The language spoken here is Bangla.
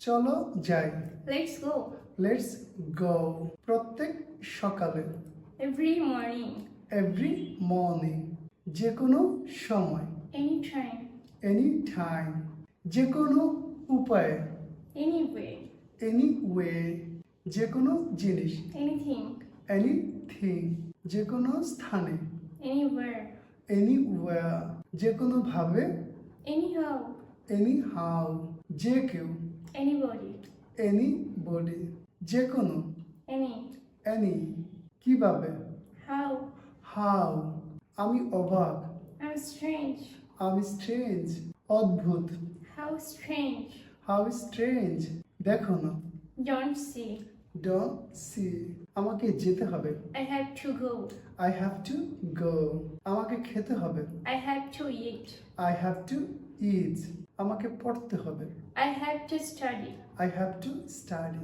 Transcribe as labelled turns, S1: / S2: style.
S1: চলো যাই।
S2: Let's go.
S1: লেটস গো প্রত্যেক সকালে।
S2: Every morning.
S1: এভরি মর্নিং যে কোনো সময়।
S2: এনি টাইম
S1: এনি টাইম যে কোনো উপায়ে।
S2: এনি ওয়ে
S1: এনি ওয়ে যে কোনো জিনিস।
S2: Anything.
S1: এনিথিং যে কোনো স্থানে।
S2: Anywhere.
S1: এনি ওয়ার যে কোনো ভাবে
S2: Anyhow.
S1: এনি হাউ যে কেউ।
S2: Anybody.
S1: এনি বডি যে কোনো
S2: এনি
S1: এনি কীভাবে?
S2: How.
S1: হাউ আমি অবাক।
S2: I'm strange.
S1: আমি স্ট্রেঞ্জ অদ্ভুত।
S2: How strange.
S1: হাউ স্ট্রেঞ্জ দেখো না।
S2: Don't see.
S1: ডোন্ট সি আমাকে যেতে হবে
S2: I have to go.
S1: I have to go আমাকে খেতে হবে
S2: I have to eat.
S1: I have to eat আমাকে পড়তে হবে
S2: I have to study.
S1: I have to study